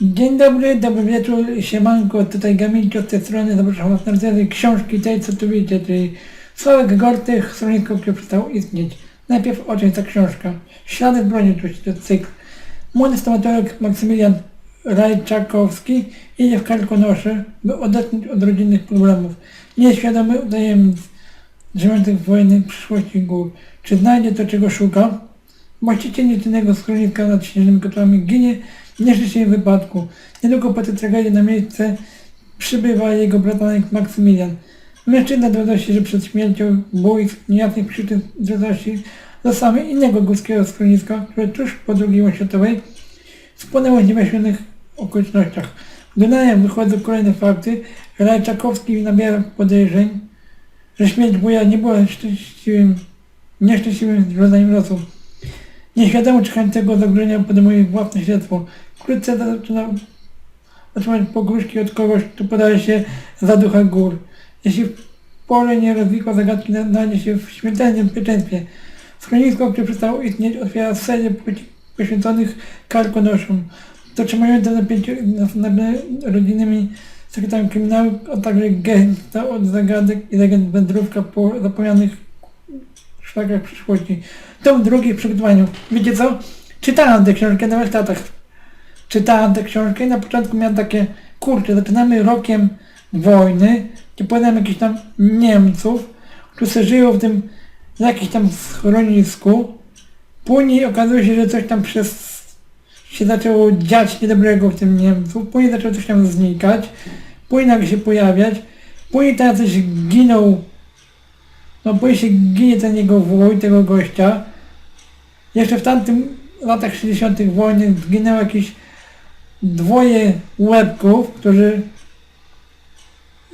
Dzień dobry, dobry wieczór, siemanko, tutaj Gamilcio z tej strony, zapraszam was na książki tej, co tu widzicie, czyli Sławek Gortych, stronnisko, który przestał istnieć. Najpierw o czym ta książka. Ślady broni, to jest cykl. Młody stomatolog Maksymilian Rajczakowski idzie w Karkonosze, by odetchnąć od rodzinnych problemów. Nieświadomy udajemy drzemiących w wojny przyszłości gór. Czy znajdzie to, czego szuka? Właściciel nieczynnego schroniska nad śnieżnymi kotłami ginie nieszczęśliwym wypadku. Niedługo po tej tragedii na miejsce przybywa jego bratanek Maksymilian. Mężczyzna dowiaduje się, że przed śmiercią był z niejasnych przyczyn związności losami innego górskiego schroniska, które tuż po II wojnie światowej spłonęło w niewyjaśnionych okolicznościach. Gdy na jaw wychodzą kolejne fakty, Rajczakowski nabiera podejrzeń, że śmierć wuja nie była szczęśliwym, nieszczęśliwym związaniem losu. Nieświadomy czekającego zagrożenia podejmuje własne śledztwo. Wkrótce zaczyna otrzymać pogróżki od kogoś, kto podaje się za ducha gór. Jeśli w pole nie rozwikła zagadki, na- znajdzie się w śmiertelnym pieczeństwie. Schronisko, które przestało istnieć, otwiera serię poświęconych karkonoszom, dotrzymującym napięciu nad nad rodzinnymi sekretami kryminału, a także gęsta od zagadek i legend wędrówka po zapomnianych szlakach przyszłości. Tom drugi w przygotowaniu. Wiecie co? Czytałem tę książkę na warsztatach. Czytałem tę książkę i na początku miałem takie, kurczę, zaczynamy rokiem wojny, gdzie poznałem jakichś tam Niemców, którzy żyją w tym jakimś tam schronisku. Później okazuje się, że coś tam przez się zaczęło dziać niedobrego w tym Niemcu, później zaczęło coś tam znikać, później nagle się pojawiać, później teraz coś ginął no później się ginie ten jego wuj, tego gościa. Jeszcze w tamtym latach 60. wojny zginęło jakieś dwoje łebków, którzy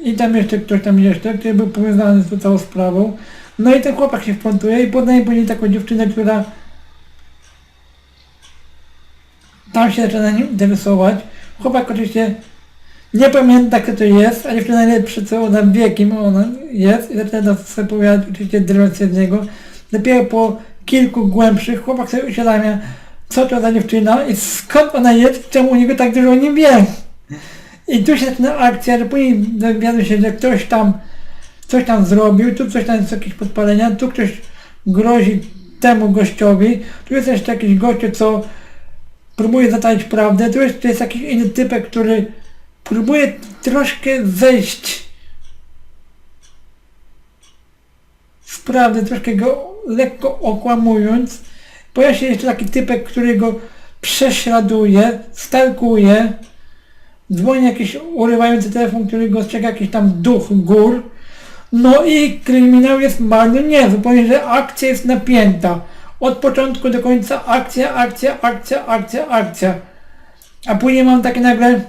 i tam jeszcze ktoś tam jeszcze, który był powiązany z tą całą sprawą. No i ten chłopak się wplątuje i poznaje później taką dziewczynę, która tam się zaczyna nim interesować. Chłopak oczywiście nie pamięta kto to jest, a dziewczyna najlepsze co ona wie kim ona jest i zaczyna sobie opowiadać oczywiście drwiąc z niego. Dopiero po kilku głębszych chłopak sobie uświadamia co to za dziewczyna i skąd ona jest, czemu niego tak dużo o nim wie. I tu się zaczyna akcja, że później dowiaduje się, że ktoś tam coś tam zrobił, tu coś tam jest jakieś podpalenia, tu ktoś grozi temu gościowi, tu jest jeszcze jakiś gościu, co próbuje zataić prawdę, tu jest, tu jest jakiś inny typek, który próbuje troszkę z prawdy, troszkę go lekko okłamując. Pojawia się jeszcze taki typek, który go prześladuje, stalkuje, dzwoni jakiś urywający telefon, który go strzega jakiś tam duch gór. No i kryminał jest bardzo niezły, że akcja jest napięta. Od początku do końca akcja, akcja, akcja, akcja, akcja. A później mam takie nagle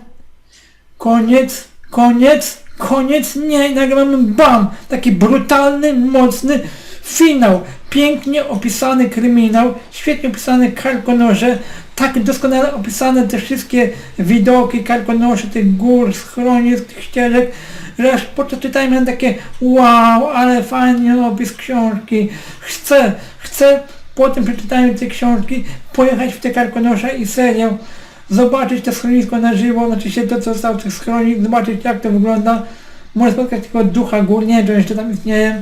koniec, koniec, koniec, nie, i nagle mamy bam, taki brutalny, mocny finał, pięknie opisany kryminał, świetnie opisane karkonosze, tak doskonale opisane te wszystkie widoki karkonosze, tych gór, schronisk, tych ścieżek, że aż miałem takie wow, ale fajny opis książki, chcę, chcę po tym przeczytaniu tej książki pojechać w te karkonosze i serial, zobaczyć to schronisko na żywo, znaczy się to co zostało w tych schronik, zobaczyć jak to wygląda. Może spotkać tylko ducha gór, nie wiem czy on jeszcze tam istnieje.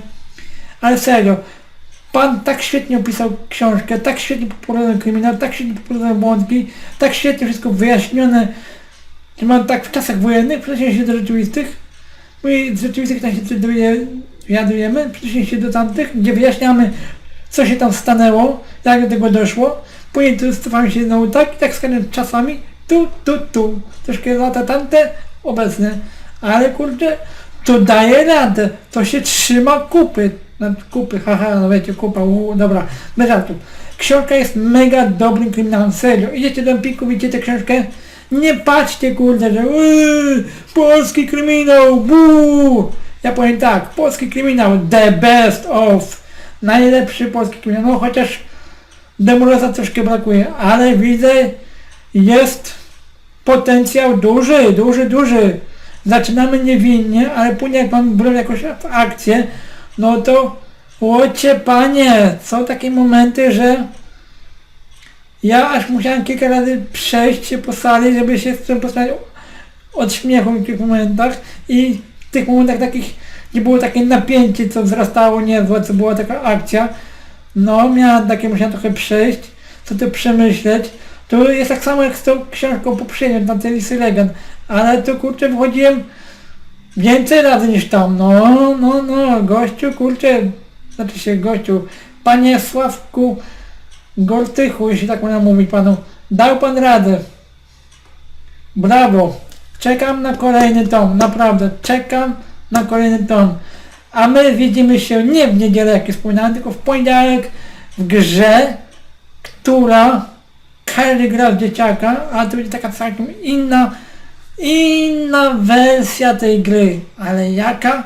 Ale serio, pan tak świetnie opisał książkę, tak świetnie poprowadzony kryminał, tak świetnie poprowadzone wątki, tak świetnie wszystko wyjaśnione, że mam tak w czasach wojennych, przeniesienie się do rzeczywistych, my z rzeczywistych tam się dowiadujemy, przeniesienie się do tamtych, gdzie wyjaśniamy co się tam stanęło, jak do tego doszło, później tu cofamy się znowu tak i tak skanem czasami, tu, tu, tu, troszkę lata tamte, obecne, ale kurczę, to daje radę, to się trzyma kupy, kupy, haha, no wiecie, kupa, uu, dobra, bez żartów. Książka jest mega dobrym kryminałem, serio, idziecie do Empiku, widzicie tę książkę, nie patrzcie kurde, że yy, polski kryminał, buu! Ja powiem tak, polski kryminał, the best of, najlepszy polski kryminał, no chociaż Demorosa troszkę brakuje, ale widzę, jest potencjał duży, duży, duży. Zaczynamy niewinnie, ale później jak mamy broń jakąś akcję, no to łocie panie, są takie momenty, że Ja aż musiałem kilka razy przejść się po sali, żeby się z tym postawić od śmiechu w tych momentach i w tych momentach takich, gdzie było takie napięcie, co wzrastało niezłe, co była taka akcja, no miałem takie, musiałem trochę przejść, co to przemyśleć. To jest tak samo jak z tą książką poprzednią, na tej listy legend, ale to kurczę wychodziłem więcej razy niż tam, no, no, no, gościu, kurczę, znaczy się gościu, panie Sławku Gortychu, jeśli tak można mówić panu, dał pan radę. Brawo. Czekam na kolejny tom, naprawdę, czekam na kolejny tom. A my widzimy się nie w niedzielę, jak wspominałem, tylko w poniedziałek w grze, która każdy gra w dzieciaka, a to będzie taka całkiem inna, inna wersja tej gry. Ale jaka?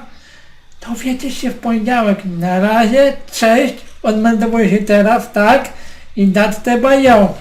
Dowiecie się w poniedziałek. Na razie, cześć, odmeldowuję się teraz, tak? I that's the bio.